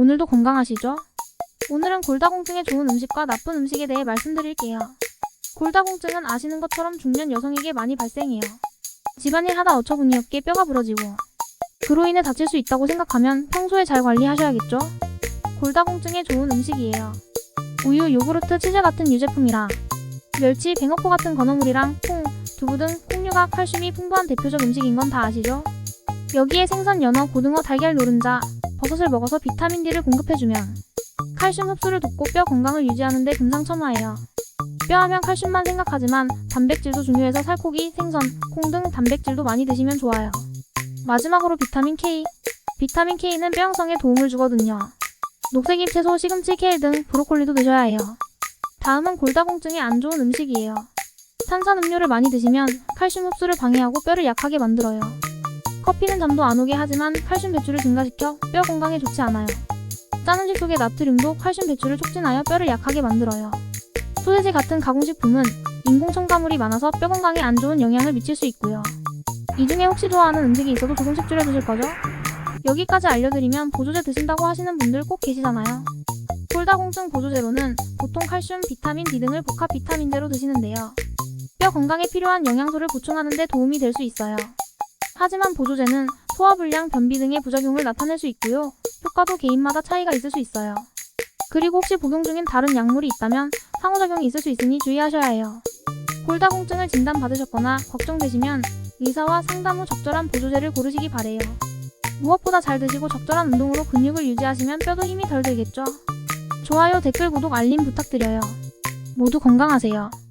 오늘도 건강하시죠? 오늘은 골다공증에 좋은 음식과 나쁜 음식에 대해 말씀드릴게요. 골다공증은 아시는 것처럼 중년 여성에게 많이 발생해요. 집안일 하다 어처구니 없게 뼈가 부러지고 그로 인해 다칠 수 있다고 생각하면 평소에 잘 관리하셔야겠죠? 골다공증에 좋은 음식이에요. 우유, 요구르트, 치즈 같은 유제품이랑 멸치, 뱅어포 같은 건어물이랑 콩, 두부 등 콩류가 칼슘이 풍부한 대표적 음식인 건 다 아시죠? 여기에 생선, 연어, 고등어, 달걀, 노른자, 버섯을 먹어서 비타민 D를 공급해주면 칼슘 흡수를 돕고 뼈 건강을 유지하는 데 금상첨화예요. 뼈하면 칼슘만 생각하지만 단백질도 중요해서 살코기, 생선, 콩 등 단백질도 많이 드시면 좋아요. 마지막으로 비타민 K. 비타민 K는 뼈 형성에 도움을 주거든요. 녹색잎 채소, 시금치, 케일 등 브로콜리도 드셔야 해요. 다음은 골다공증에 안 좋은 음식이에요. 탄산 음료를 많이 드시면 칼슘 흡수를 방해하고 뼈를 약하게 만들어요. 커피는 잠도 안 오게 하지만 칼슘 배출을 증가시켜 뼈 건강에 좋지 않아요. 짠 음식 속의 나트륨도 칼슘 배출을 촉진하여 뼈를 약하게 만들어요. 소세지 같은 가공식품은 인공 첨가물이 많아서 뼈 건강에 안 좋은 영향을 미칠 수 있고요. 이 중에 혹시 좋아하는 음식이 있어도 조금씩 줄여 드실 거죠? 여기까지 알려드리면 보조제 드신다고 하시는 분들 꼭 계시잖아요. 골다공증 보조제로는 보통 칼슘, 비타민 D 등을 복합 비타민제로 드시는데요. 뼈 건강에 필요한 영양소를 보충하는 데 도움이 될 수 있어요. 하지만 보조제는 소화불량, 변비 등의 부작용을 나타낼 수 있고요. 효과도 개인마다 차이가 있을 수 있어요. 그리고 혹시 복용 중인 다른 약물이 있다면 상호작용이 있을 수 있으니 주의하셔야 해요. 골다공증을 진단받으셨거나 걱정되시면 의사와 상담 후 적절한 보조제를 고르시기 바래요. 무엇보다 잘 드시고 적절한 운동으로 근육을 유지하시면 뼈도 힘이 덜 들겠죠. 좋아요, 댓글, 구독, 알림 부탁드려요. 모두 건강하세요.